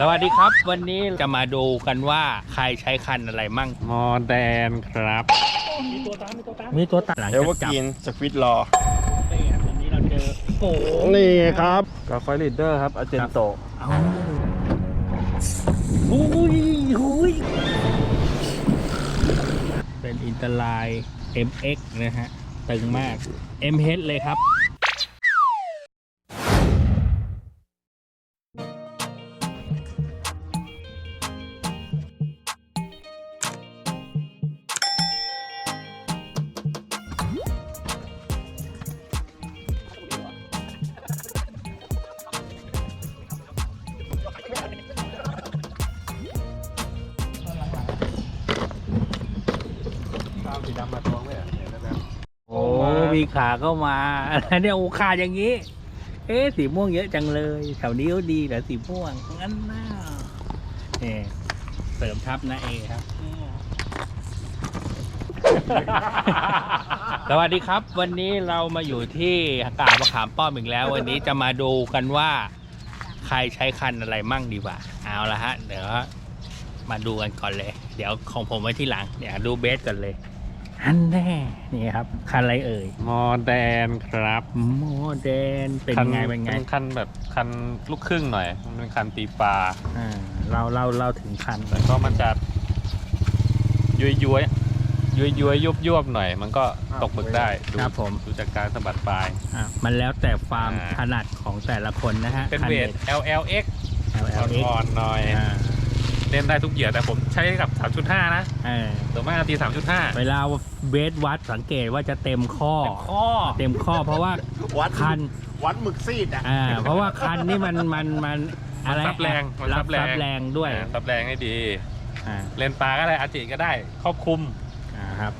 สวัสดีครับ วันนี้จะมาดูกันว่าใครใช้คันอะไรมั่งมอแดนครับ มีตัวตามมีตัวตามมีตัวตามหลังเอจากเวอร์จับกินสควิตรอนี่ครับวันนี้เราเจอโอ้โหนี่ครับกาไฟลีดเดอร์ครับอาเจนโตเอาอุ้ยอุ้ยเป็นอินเตอร์ไลน์ MX นะฮะ ตึงมาก MH เลยครับ โอ้มีขาเข้ามาอะไรเนี่ยโอ้ขาอย่างนี้ เอ๊ะสีม่วงเยอะจังเลยแถวนี้ก็ดีแต่สีม่วงงั้นน่าเนี่ยเสริมทับนะเอครับ สวัสดีครับ วันนี้เรามาอยู่ที่กาบมะขามป้อมอีกแล้ว วันนี้จะมาดูกันว่า ใครใช้คันอะไรมั่งดีกว่า เอาละฮะ เดี๋ยวมาดูกันก่อนเลย เดี๋ยวของผมไว้ที่หลัง เดี๋ยวดูเบสก่อนเลย อันแน่นี่ครับ คันอะไรเอ่ยมอแดนครับโมเดนเป็นไงเป็นไงคันแบบคันลูกครึ่งหน่อย มันเป็นคันตีปลาอ่าเราเราเราถึงคันแต่ก็มันจะย้วยย้วยย้วยย้วยยุบยุบหน่อย มันก็ตกหมึกได้ดูครับผมดูจากการสะบัดปลายอะมันแล้วแต่ความอ่าถนัดของแต่ละคนนะฮะเป็นคัเวท LLX LLX อ่อนๆหน่อยอ่า เล่นได้ทุกเหยื่อแต่ผมใช้กับ 3.5 นะเออส่วนมากตี 3.5 เวลาเบสวัดสังเกตว่าจะเต็มข้อ ข้อ เต็มข้อเพราะว่าวัดคันวัดหมึกซีดอะอ่าเพราะว่าคันนี่มันมันมันอะไรมันซับแรงมันรัซับบแรงซับแรงด้วยอ่าซับแรงให้ดีอ่าเล่นปลาก็ได้อาจิก็ได้ ครอบคลุมอ่าครับ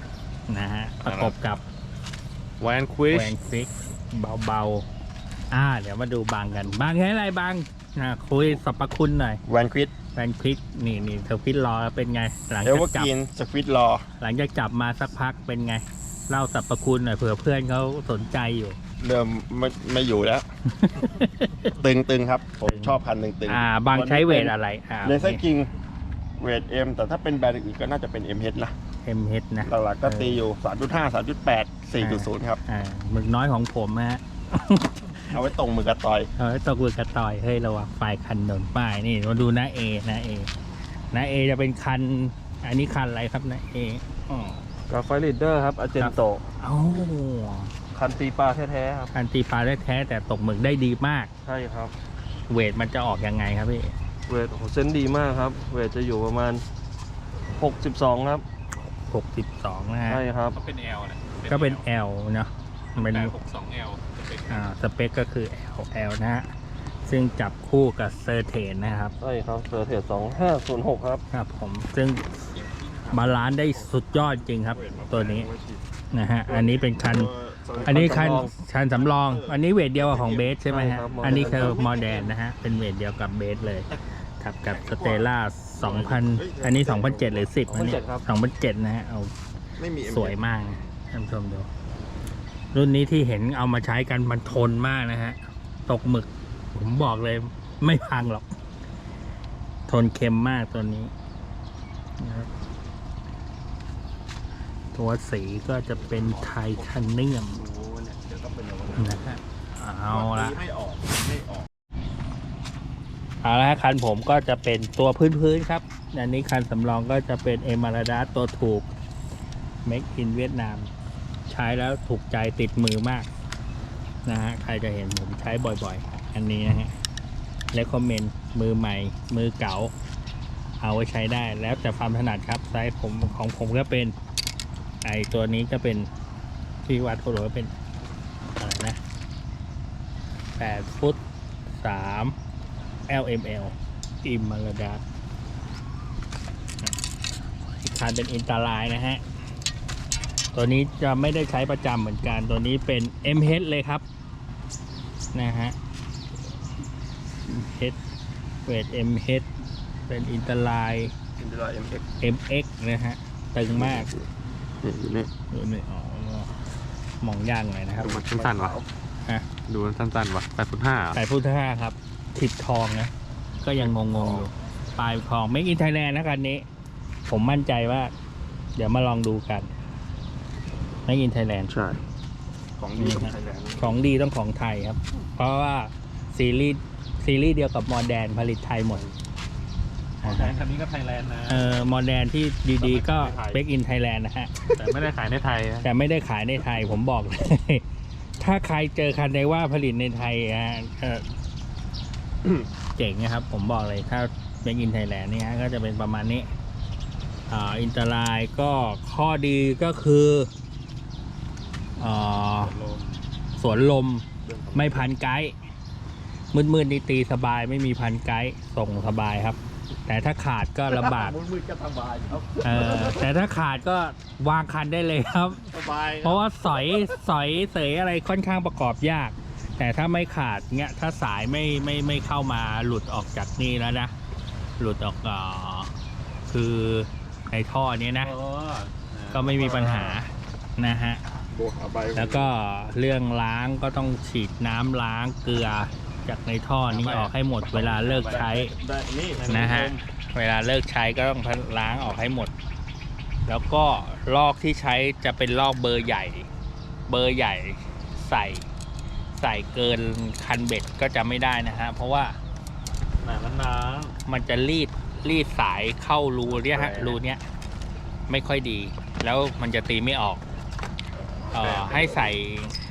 นะฮะประกบกับแวนควิชแหวนฟิกเบาๆอ่าเดี๋ยวมาดูบางกัน บางใช้อะไรบางอ่าคุยสรรพคุณหน่อยแวนควิด แวนคลิกนี่นี่เธอฟิตรอเป็นไง หลังเอจากเวอร์จับ กินสควิตรอ หลังจากจับมาสักพักเป็นไง เล่าสรรพคุณหน่อยเผื่อเพื่อนเขาสนใจอยู่ เริ่มไม่ไม่อยู่แล้ว ตึงตึงครับ ผมชอบพันตึงตึงอ่า บางใช้เวทอะไร อ่าเลเซอร์กิงเวทเอ็มแต่ถ้าเป็นแบรนด์อื่นก็น่าจะเป็น m h นะ เอ็มเฮดนะ หลักๆก็ตีอยู่ 3.5 3.8 4.0 ครับ อ่าหมึกน้อยของผมฮะ เอาไว้ตรงมือกระต่อย เอาไว้ตกมือกระต่อยเฮ้ยระวังไฟคันโดนป้ายนี่มาดูนะเอนะเอนะเอจะเป็นคัน อันนี้คันอะไรครับนะเออ๋อกาไฟลีดเดอร์ครับอาเจนโตเอ้าคันตีปลาแท้ๆครับคันตีปลาได้แท้แต่ตกหมึกได้ดีมาก ใช่ครับ เวทมันจะออกยังไงครับพี่เวทโอ้โหเส้นดีมากครับ เวทจะอยู่ประมาณ 62 ครับหกสิบสองนะฮะใช่ครับ ก็เป็น L นะก็เป็น L เนาะเป็นแต่62 L เป็น อ่าสเปคก็คือ L L นะฮะซึ่งจับคู่กับเซอร์เทนนะครับใช่ครับเซอร์เทส2506ครับ ครับผมซึ่งบาลานซ์ได้สุดยอดจริงครับ ตัวนี้นะฮะอันนี้เป็นคัน อันนี้คันคันสำรอง อันนี้เวทเดียวกับของเบสใช่ไหมฮะใช่ครับ อันนี้คือมอแดนนะฮะเป็นเวทเดียวกับเบสเลยครับกับสเตล่า2,000 อันนี้ 2007หรือ 10อันนี้2007ครับ2007นะฮะเอาไม่มี สวยมากนะท่านผู้ชมดู รุ่นนี้ที่เห็นเอามาใช้กันมันทนมากนะฮะ ตกหมึก ผมบอกเลยไม่พังหรอก ทนเค็มมากตัวนี้นะครับตัวสีก็จะเป็นไทเทเนียมนะฮะเอาละไม่ออกไม่ออกเอาละฮะคันผมก็จะเป็นตัวพื้นๆครับ อันนี้คันสำรองก็จะเป็นเอมาราดาตัวถูก Make in เวียดนาม ใช้แล้วถูกใจติดมือมากนะฮะใครจะเห็นผมใช้บ่อยๆ อันนี้นะฮะและคอมเมนต์มือใหม่ มือเก่า เอาไว้ใช้ได้แล้วแต่ความถนัดครับไซส์ผมของผมก็เป็นไอตัวนี้ก็เป็นที่วัดโคโรก็เป็นอะไรนะแปดฟุตสาม LML อิมมาลดาอีกคันเป็นอินตาไลน์นะฮะ ตัวนี้จะไม่ได้ใช้ประจำเหมือนกัน ตัวนี้เป็น MH เลยครับ นะฮะ MH เวท MH เป็นอินเตอร์ไลน์อินเตอร์เอ็มเอ็ก MX นะฮะ ตึงมากนี่อยู่นี่ดูนี่อ๋อมองยากหน่อยนะครับ ดูมันสั้นๆวะฮะ ดูมันสั้นๆวะ8.5สายพุทธห้าครับทิดทองนะ ก็ยังงงๆอยู่ ปลายของ Make in Thailand นะคันนี้ ผมมั่นใจว่า เดี๋ยวมาลองดูกัน Make in Thailand ใช่ ของดีของไทยแลนด์ของดีต้องของไทยครับ เพราะว่าซีรีส์ซีรีส์เดียวกับมอแดนผลิตไทยหมดแทนคันนี้ก็ไทยแลนด์นะ เออมอแดนที่ดีๆ ก็ Make in Thailand นะฮะ แต่ไม่ได้ขายในไทยนะแต่ไม่ได้ขายในไทยผมบอกเลย ถ้าใครเจอคันใดว่าผลิตในไทยอะเอ่อเจ๋งนะครับ ผมบอกเลยถ้าเป็นอินไทยแลนด์นี่ฮะก็จะเป็นประมาณนี้อ่าอินเตอร์ไลน์ก็ข้อดีก็คือ อ่าสวนลมไม่พันไกด์มืดๆนี่ตีสบายไม่มีพันไกด์ส่งสบายครับ แต่ถ้าขาดก็ลำบากมืดๆก็สบายครับเออแต่ถ้าขาดก็วางคันได้เลยครับ สบายเพราะว่าสอยสอยเสยอะไรค่อนข้างประกอบยาก แต่ถ้าไม่ขาดเงี้ยถ้าสายไม่ไม่ไม่เข้ามาหลุดออกจากนี่แล้วนะ หลุดออกเอ่อคือในท่อนี้นะ ก็ไม่มีปัญหานะฮะ บวกเอาใบแล้วก็เรื่องล้างก็ต้องฉีดน้ำล้างเกลือจากในท่อนี้ออกให้หมดเวลาเลิกใช้ ได้นี่นะฮะ เวลาเลิกใช้ก็ต้องล้างออกให้หมด แล้วก็ลอกที่ใช้จะเป็นลอกเบอร์ใหญ่ เบอร์ใหญ่ใส่ ใส่เกินคันเบ็ดก็จะไม่ได้นะฮะ เพราะว่าหนาล้างมันจะรีดรีดสายเข้ารูเนี่ยฮะแหวรูเนี้ยไม่ค่อยดี แล้วมันจะตีไม่ออก เอ่อให้ใส่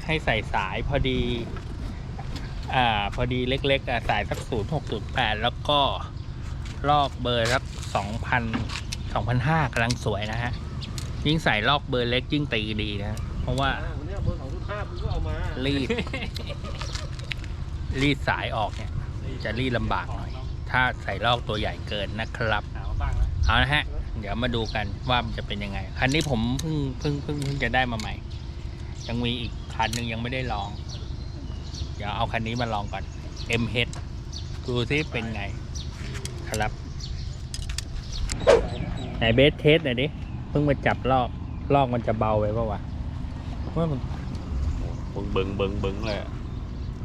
ให้ใส่สายพอดีอ่าพอดีเล็กๆอะสายสักศูนย์หกศูนย์แปดแล้วก็ลอกเบอร์สักสองพันสองพันห้ากำลังสวยนะฮะ ยิ่งใส่ลอกเบอร์เล็กยิ่งตีดีนะ เพราะว่าวันนี้เบอร์สองจุดห้าคุณก็เอามารีด รีดสายออกเนี่ย จะรีดลำบากหน่อย ถ้าใส่ลอกตัวใหญ่เกินนะครับหามาบ้างแล้วเอาละฮะ เดี๋ยวมาดูกันว่ามันจะเป็นยังไง คันนี้ผมเพิ่งเพิ่งเพิ่งเพิ่งจะได้มาใหม่ ยังมีอีกคันหนึ่งยังไม่ได้ลอง เดี๋ยวเอาคันนี้มาลองก่อน MH ดูซิเป็นไง ครับ ไหนเบสเทสหน่อยดิ เพิ่งมาจับลอก ลอกมันจะเบาไปปะวะว่ามันเบิ้งเบิ้งเบิ้งเบิ้งเลยอะ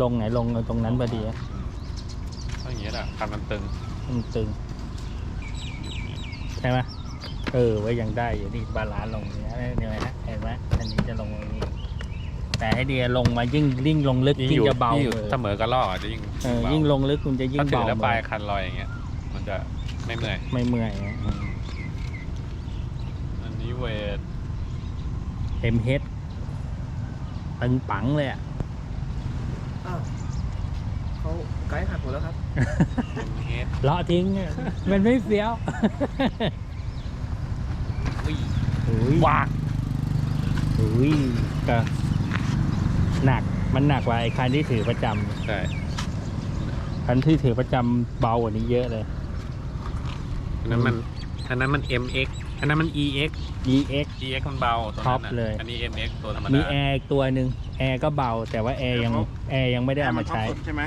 ลงไหนลงตรงนั้นพอดีอะก็อย่างเงี้ยแหละคันมันตึงมันตึง ใช่ไหมเออไว้ยังได้อยู่นี่บาลานซ์ลงอย่างเนี้ยเนี่ยนะเห็นไหมอันนี้จะลงตรงนี้ แต่ให้เดียลงมายิ่งยิ่งลงลึกยิ่งจะเบายิ่งอยู่เลยเสมอกับล่อจะยิ่งเออเบายิ่งลงลึกคุณจะยิ่งถ้าถืเบาอแล้วปลายมือคันลอยอย่างเงี้ย มันจะไม่เมื่อย ไม่เมื่อยอะอันนี้เวทเต็มเฮดตึงปังเลยอะ อ้าวเขาไกด์หักหมดแล้วครับเฮดเลาะทิ้งอะมันไม่เฟี้ยวอุ้ยวากอุ้ยก็ หนักมันหนักกว่าไอ้คันที่ถือประจำใช่ คันที่ถือประจำเบากว่านี้เยอะเลย อันนั้นมัน อันนั้นมัน MX อันนั้นมัน EX EX EX มันเบาตัวท็นั้อปนน่ะเลย อันนี้ MX ตัวธรรมมีดาแอร์อีกตัวหนึ่งแอร์ก็เบา แต่ว่าแอร์ยังแอร์ยังไม่ได้เอามาใช้ ใช่ไหม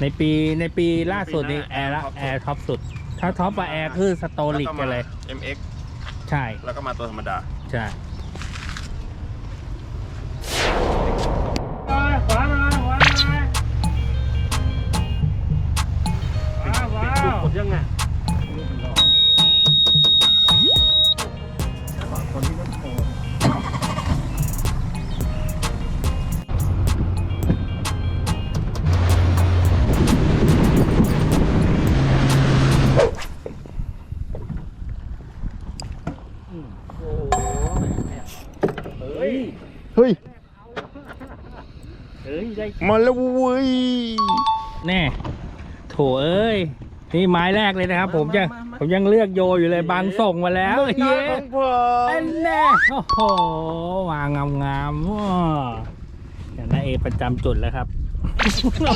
ในปีในปีล่าสุดนี้ในปีแอหน้าร์ละแอแอร์ร์ท็อปสุด ถ้าท็อปกับแอร์คือสโตลิกกันเลยแวมา MX ใช่แล้วก็มาตัวธรรมดา ใช่ เฮ้ยได้มาแล้วเว้ยแน่โถเอ้ยนี่ไม้แรกเลยนะครับ ผมจะผมยังเลือกโยอยู่เลยบางส่งมาแล้วเย้เย้ของผมอันแน่โอ้โหวางงามงามๆว้าเดี๋ยวนาเอประจำจุดแล้วครับ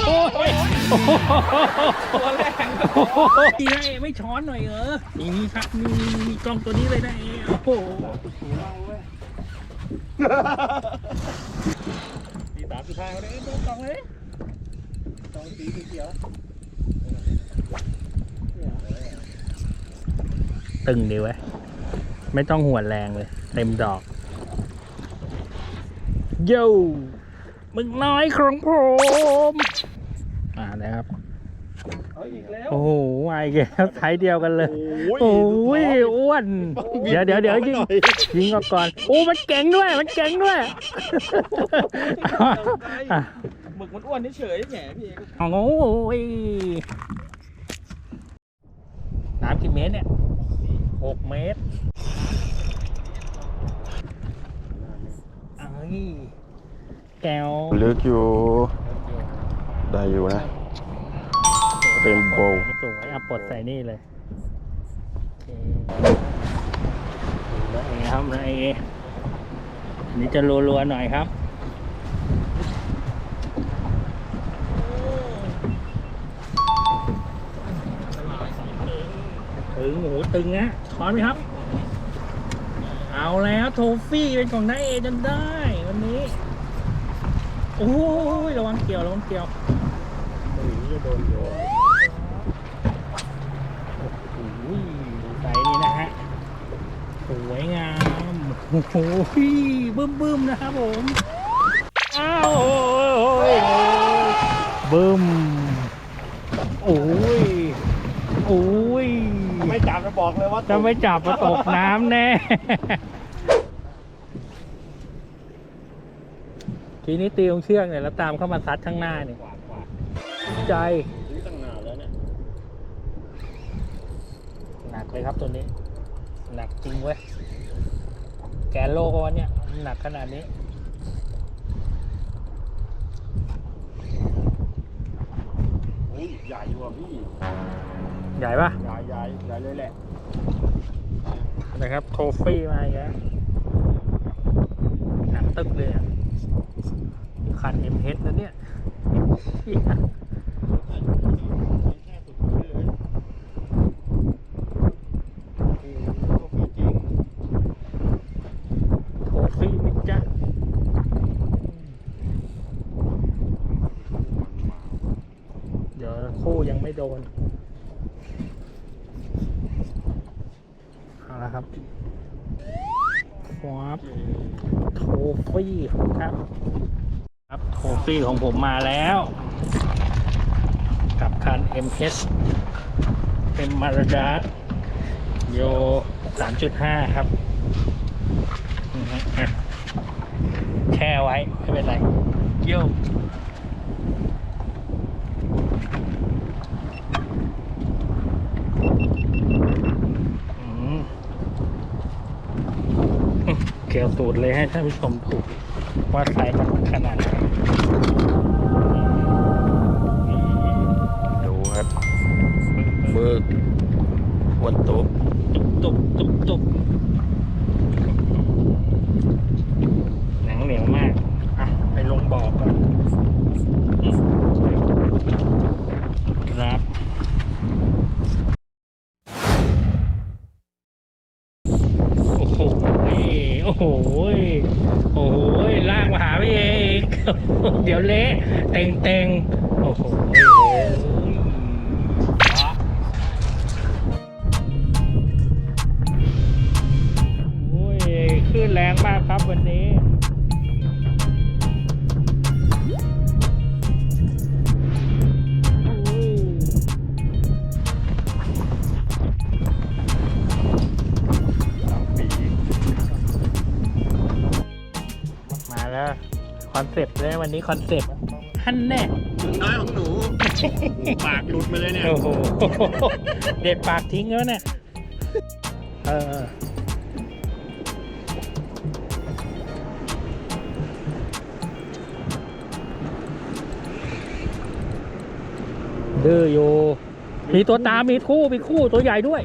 โอ้ยตัวแรกพี่นาเอไม่ช้อนหน่อยเหรอนี่นี่ครับนี่นี่นี่กล้องตัวนี้เลยนาเอโอ้โหามสิบห้ายเลยตัวกล้องเลยกล้องสีเขียวตึงดีไว้ยไม่ต้องหัวแรงเลย เต็มดอกโย่มึงน้อยของผม อ่านะครับ เอาอีกแล้ว โอ้โหมาอีกแล้วไซส์เดียวกันเลยโอ้โอ้ยอ้วน เดี๋ยวเดี๋ยวเดี๋ยวยิงยิงออกก่อนโอ้มันเก่งด้วย มันเก่งด้วยอะหมึกมันอ้วนเฉยๆแหมพี่เอกโอ้ยน้ำกี่เมตรเนี่ยหกเมตรเอ้ยแก้วลึกอยู่ ได้อยู่นะ เป็นโบว์สวยอะปลดใส่นี่เลยโอเคแล้ครับแล้วเออันนี้จะรัวๆหน่อยครับถึงโอ้โหตึงนะถอนไหมครับ เอาแล้วโทฟี่เป็นของนายเอจนได้ วันนี้ โอ้ยระวังเกี่ยวระวังเกี่ยวโดนโยน โอ้โหบึ้มบึ้มๆนะครับผมอ้าวโอ้ยโอ้ยบึ้มโอ้ยโอ้ยไม่จับจะบอกเลยว่าจะไม่จับมาตกน้ำแน่ ทีนี้ตีลงเชือกเนี่ยแล้วตามเข้ามาซัดข้างหน้าเนี่ยใจตั้งนานแล้วเนี่ยหนักเลยครับตัวนี้ หนักจริงเว้ย แกนโลกวันเนี่ยหนักขนาดนี้ เฮ้ยใหญ่อยู่อะพี่ ใหญ่ปะใหญ่ใหญ่ใหญ่เลยแหละนะครับโทฟี่มาอีกแล้วหนักตึกเลยอะคันเอ็มเฮดนะเนี่ยเหี้ยโทฟี่มิจ้ะเดี๋ยวคู่ยัง ไม่โดนเอาละครับครับโทฟี่ครับ ครับโทฟี่ของผมมาแล้ว กับคัน MH เป็นมาราดาโย 3.5 ครับแช่ไว้ ไม่เป็นไรโยอื เกี่ยวสูตรเลยให้ท่านผู้ชมถูกว่าไซส์มันขนาดไหนดูครับเบิกวันตุ๊บตุบตุบตุบ อนเซปต์เลยวันนี้คอนเซปต์ฮันแน่น้อยของหนู ปากหลุดมาเลยเนี่ย โอ้โห เด็ดปากทิ้งแล้วเนี่ย เออ ดื้ออยู่ มีตัวตามมีคู่มีคู่ตัวใหญ่ด้วย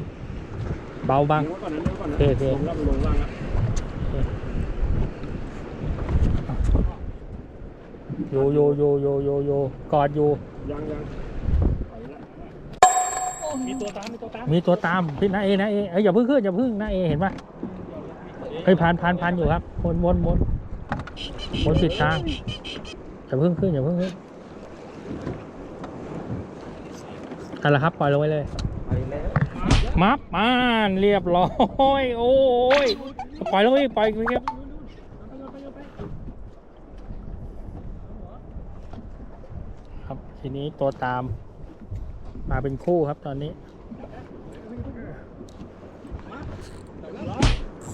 เบาบังก่อนนะก่อนนะโอเคโอเคลงแล้วลงล่างแล้ว โยโยโยโยโยโยกอดอยู่ ยังยังมีตัวตามมีตัวตามมีตัวตามพี่นาเอนะเอเอ้ยอย่าเพิ่งขึ้นอย่าเพิ่งนาเอเห็นปะเฮ้ยพันพันพันอยู่ครับวนวนวนวนผิดทางอย่าเพิ่งขึ้นอย่าเพิ่งขึ้นเอาละครับปล่อยลงไปเลยไปแล้วมับมานเรียบร้อย โอ้ยปล่อยลงอีกปล่อยอีกครับครับ ทีนี้ตัวตามมาเป็นคู่ครับตอนนี้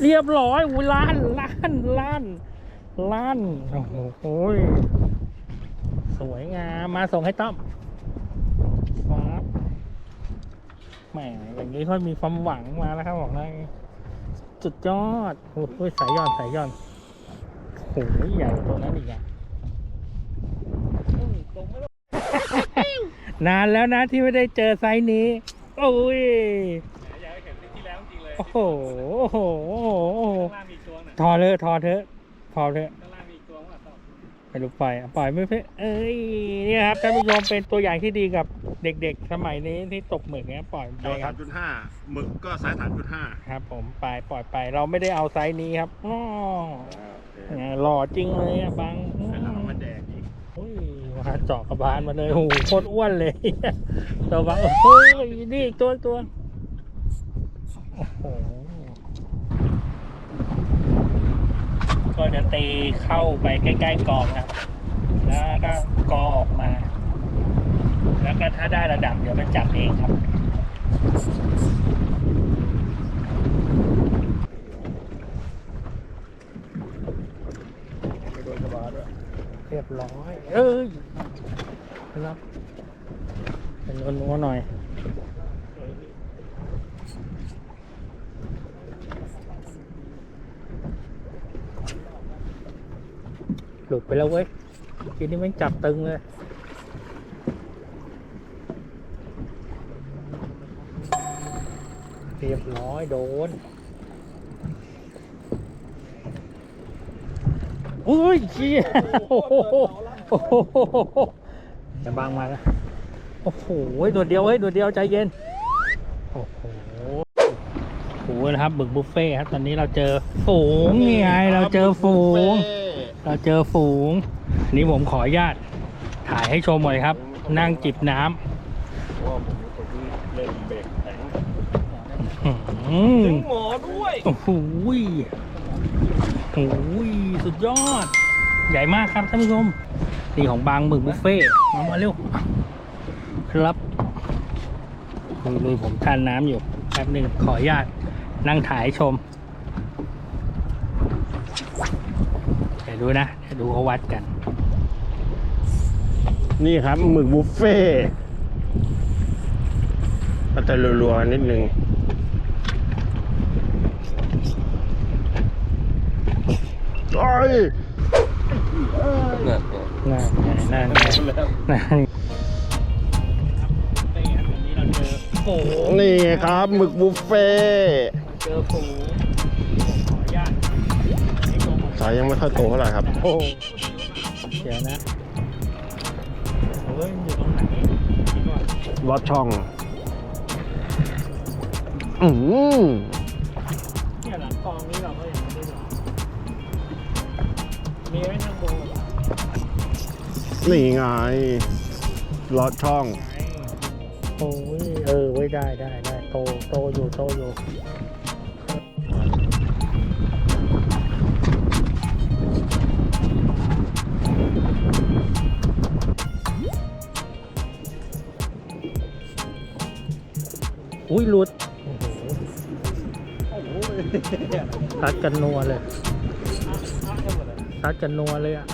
เรียบร้อยอุ้ยล้านล้านล้านล้านโอ้โหสวยงามมาส่งให้ต้อมครับแหมอย่างนี้ค่อยมีความหวังมาแล้วครับบอกเลยสุดยอดโอ้ยสายย่อนสายย่อนโอ้โหใหญ่ตัวนั้นอีกอะ นานแล้วนะที่ไม่ได้เจอไซส์นี้ โอ้ยอยากให้เห็นที่แล้วจริงเลยโอ้โหโอ้โหโอ้โหข้างล่างมีตัวน่ะทอเถอะทอเถอะพอเถอะข้างล่างมีตัวว่าต้องไม่รู้ปล่อยอะปล่อยไม่เพ่เอ้ยนี่ครับท่านผู้ชมเป็นตัวอย่างที่ดีกับเด็กๆ สมัยนี้ที่ตกหมึกเนี้ยปล่อยไปยอคสารัมบจุดห้าหมึกก็สายสามจุดห้าครับ ผมไปปล่อยไป เราไม่ได้เอาไซส์นี้ครับอ้อเนี่ยหล่อจริงเลยอะบังไปหลังมาแดกอีก โอ้ยมาเจาะกระบาลมาเลยโอ้โหโคตรอ้วนเลยตัวบังโอ้ยนี่อีกตัวอีกตัวโอ้โหก็จะตีเข้าไปใกล้ๆกองครับแล้วก็กอออกมา แล้วก็ถ้าได้ระดับเดี๋ยวไปจับเองครับเรียบร้อย เอ้ย รับ เป็นนัวๆหน่อยหลุดไปแล้วเว้ยทีนี้แม่งจับตึงเลยเรียบร้อยโดนอุ้ยเชี่ยโอ้โหโอ้โห จะบังมาแล้ว โอ้โหตัวเดียวเฮ้ยตัวเดียวใจเย็น โอ้โหโอ้โหนะครับบึกบุฟเฟ่ครับ ตอนนี้เราเจอฝูงนี่ไงเราเจอฝูง เราเจอฝูงนนี้ผมขออนุญาตถ่ายให้ชมหน่อยครับ นั่งจิบน้ำว่าผมเป็นคนที่เล่นเบรกแข็งอื้อหือหมอด้วย โอ้โหโอ้โหยสุดยอด ใหญ่มากครับท่านผู้ชม นี่ของบางหมึกบุฟเฟ่มามาเร็ว ครับลุยลุยผมทานน้ำอยู่แป๊บหนึ่งขออนุญาตนั่งถ่ายชมเดี๋ยวดูนะเดี๋ยวดูเขาวัดกัน นี่ครับหมึกบุฟเฟ่ต์ก็จะรัวๆนิดนึงโอ้ย นี่ยน่าไงน่าไงน่าไงโอ้โหนี่ครับหมึกบุฟเฟ่ต์เจอฝูงผมขออนุญาตให้ชมหน่อยสายยังไม่ค่อยโตเท่าไหร่ครับ โอ้เดี๋ยวนะเฮ้ยมันอยู่ตรงไหนคิดว่าลอดช่อง อืม นี่ไงลอดช่อง โอ้ยเออไว้ได้ได้ได้โตโตอยู่โตอยู่อุ้ยหลุดโอ้โหซัดกันนัวเลยซัดกันนัวเลยอะ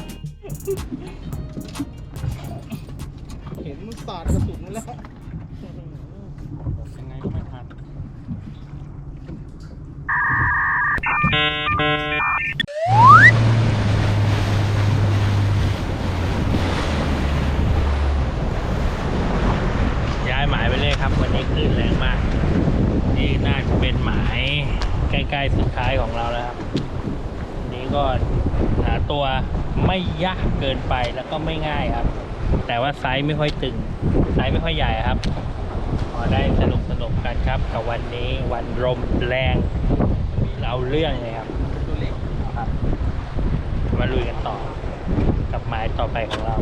เห็นมันสาดกระสุนแล้วยังไงก็ไม่ทันย้ายหมายไปเลยครับ วันนี้คลื่นแรงมาก นี่น่าจะเป็นหมายใกล้ๆสุดท้ายของเราแล้วครับนนี้ก็หาตัวไม่ยากเกินไปแล้วก็ไม่ง่ายครับ แต่ว่าไซส์ไม่ค่อยตึง ไซส์ไม่ค่อยใหญ่ครับพอได้สนุกสนุกกันครับกับวันนี้วันลมแรงเอาเรื่องเลยครับครับมาลุยกันต่อ กับหมายต่อไปของเรา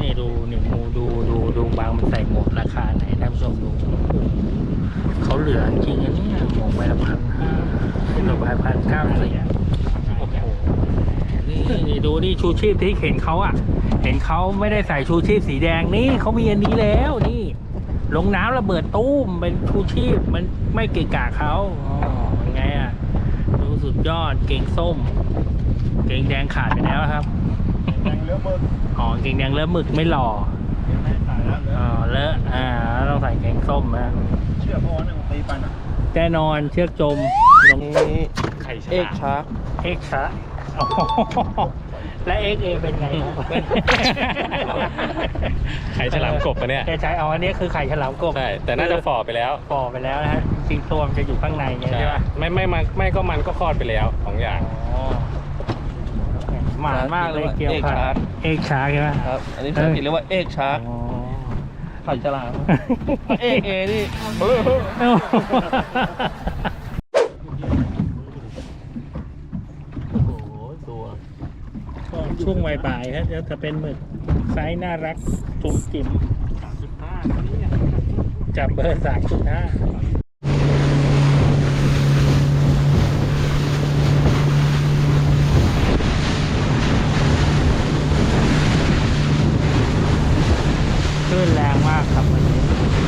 นี่ดูนี่มูดูดูดูบางมันใส่หมวกราคาไหนท่านผู้ชมดู เขาเหลือจริงอันนี้หมวกใบละพันห้าเป็นหมวกใบพันเก้าสิบโอ้โห นี่นี่ดูดิชูชีพที่เห็นเขาอะเห็นเขาไม่ได้ใส่ชูชีพสีแดงนี่เขามีอันนี้แล้วนี่ ลงน้ำระเบิดตู้มเป็นชูชีพมันไม่เกะกะเขาอ๋อยังไงอะดูสุดยอดเก่งส้ม เก่งแดงขาดไปแล้วครับยังเหลือมืออ๋อเก่งแดงเลือหมึกไม่หล่อไม่ตายแล้วเหลืออ๋อเลอะอ่าต้องใส่เก่งส้มนะเชื่อพ่อหนึ่งตีปันอะแน่นอนเชือกจมลงนี่ไข่ฉเอกลามชาร์กเอ็กซ์อ๋อ และเอ็กเอเป็นไงครับไข่ฉลามกบปะเนี่ยแกใช้เอาอันนี้คือไข่ฉลามกบใช่แต่น่าจะฝ่อไปแล้วปอกไปแล้วนะฮะจริงๆตัวมันจะอยู่ข้างในไงใช่ใช่ปะไม่ไม่มันไม่ก็มันก็คลอดไปแล้วสองอย่างอ๋อหมานมากเลยเกี๊ยวผัดเอกชาร์กใช่ไหมครับอันนี้ภาษาอังกฤษเรียกว่าเอกชาร์กอ๋อไข่ฉลามเอกเอนี่ โอ้โหตัวก็ ช่วงบ่ายๆครับจะเป็นหมึกไซส์น่ารักจุ๋มจิ๋มจับเบอร์สามจุดห้าคลื่นแรงมากครับวันนี้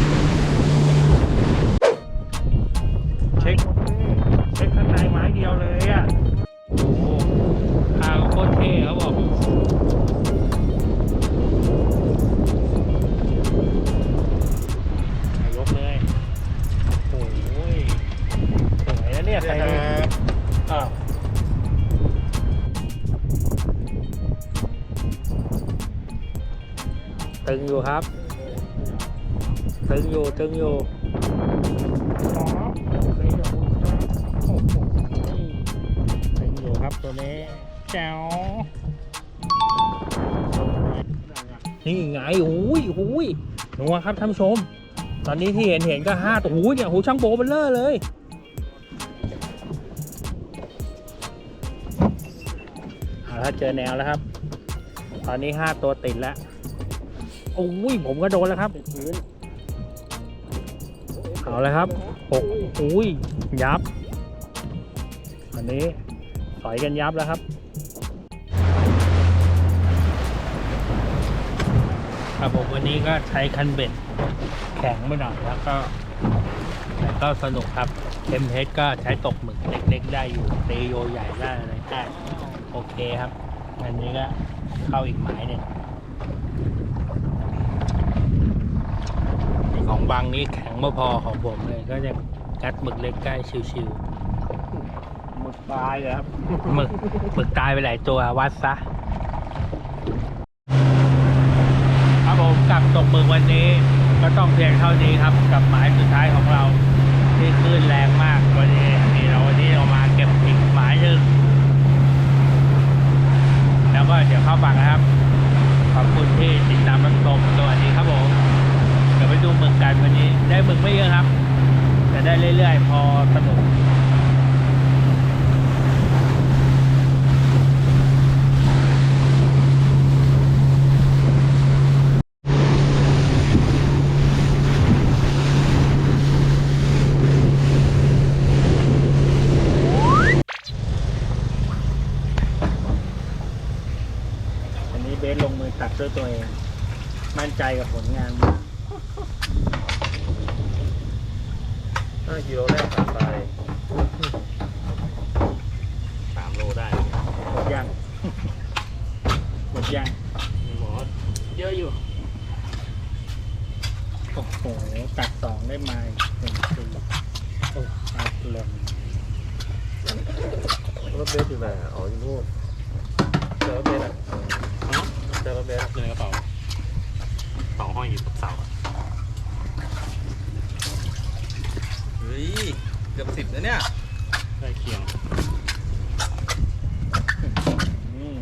อยู่ครับตึงอยู่ตึงอยู่อ๋อเคยดูครับโอ้โหตึงอยู่ครับตัวนี้แจ๋วนี่ไงโอ้ยโอ้ยหนูครับท่านผู้ชม ตอนนี้ที่เห็นเห็นก็ห้าตัวโอ้ยเนี่ยโอ้โหช่างโบเบลเลอร์เลยเอาละเจอแนวแล้วครับ ตอนนี้ห้าตัวติดแล้ว โอ้ยผมก็โดนแล้วครับเอาเลยครับ หกอุ้ย ยับ อันนี้สอยกันยับแล้วครับ ครับผมวันนี้ก็ใช้คันเบ็ดแข็งไปหน่อยแล้วก็แต่ก็สนุกครับเอ็มเฮดก็ใช้ตกหมึกเล็ก ๆ ได้อยู่เตโยใหญ่ได้อะไรได้โอเคครับ อันนี้ก็เข้าอีกหมายหนึ่ง ของบางนี้แข็งไม่พอของผมเลย ก็จะกัดหมึกเล็กใกล้ชิวหมึกตายเลยครับ ๆหมึกหมึกตายไปหลายตัววัดซะ ครับผมกับตกหมึกวันนี้ ก็ต้องเพียงเท่านี้ครับ กับหมายสุดท้ายของเราที่คลื่นแรงมากวันนี้นี่เราวันนี้เรามาเก็บอีกหมายหนึ่งแล้วก็เดี๋ยวเข้าฝั่งนะครับ ขอบคุณที่ติดตามรับชมสวัสดีครับผม เดี๋ยวไปดูหมึกกันวันนี้ ได้หมึกไม่เยอะครับ แต่ได้ เรื่อยๆ พอสนุก อันนี้เบสลงมือตัดด้วยตัวเอง มั่นใจกับผลงานมาก 5กิโลแรกผ่านไป สามโลได้ หมดยัง หมดยัง หมอ เยอะอยู่โอ้โหตัดสองได้ไหมหนึ่งสี่โอ้อัดหล่นรถเบสอยู่ไหนอะอ๋ออยู่นู่นเจอรถเบสอะเจอรถเบสอยู่ในกระเป๋าเป๋าห้อยอยู่กับเสาอะเฮ้ย เกือบสิบแล้วเนี่ยใกล้เคียง อืม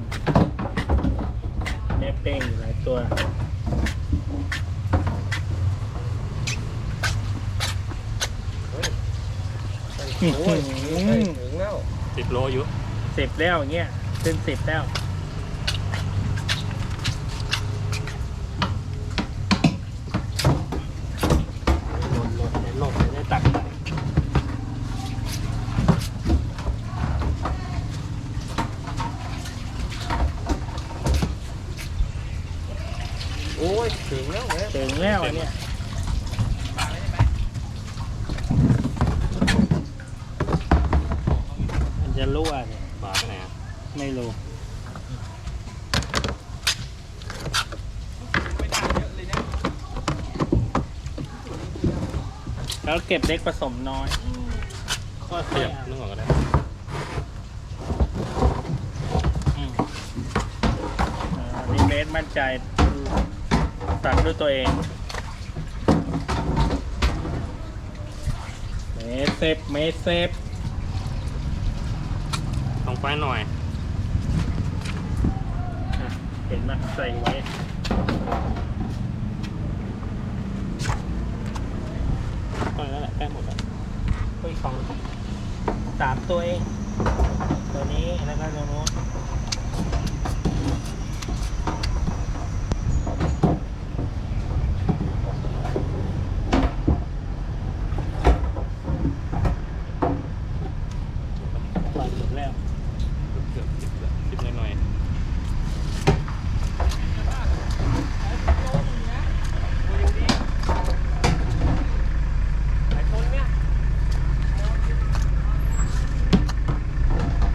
เนี่ยเป้งอยู่หลายตัวโอ้ยถึงแล้วสิบโลอยู่สิบแล้วอย่างเงี้ยขึ้นสิบแล้ว หล่นหล่นเดี๋ยวหล่นเดี๋ยวได้ตัดใหม่ แล้ว อันเนี่ยมันจะรั่วเนี่ยฝาไปไหนอะไม่รู้แล้วเก็บเล็กผสมน้อยค่อยเทียบๆนึกออกก็ได้อืมอ่านี่เบสมั่นใจตัดด้วยตัวเอง เมสเซฟเมสเซฟต้องไฟหน่อย เห็นไหมใส่ไว้ ก็แล้วแหละแป้งหมดแล้วคุยของสามตัวเอง ตัวนี้แล้วก็ตัวนู้นวางหมดแล้ว เกือบสิบแล้วสิบหน่อย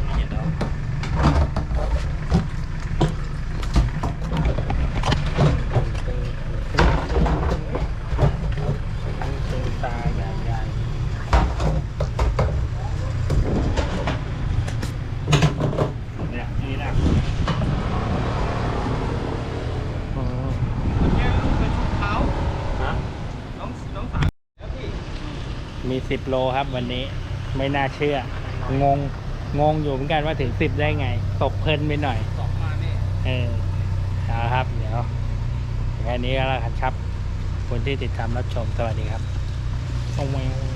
ไม่เห็นแล้วตึงตาใหญ่ๆเนี่ยนี่นะอ๋อฮะมีสิบ โลครับวันนี้ไม่น่าเชื่อ งงงงอยู่เหมือนกันว่าถึงสิบได้ไง ตกเพลินไปหน่อยเออเอาละครับ เดี๋ยวแค่นี้ก็แล้วกันครับคนที่ติดตามรับชมสวัสดีครับเอาแวว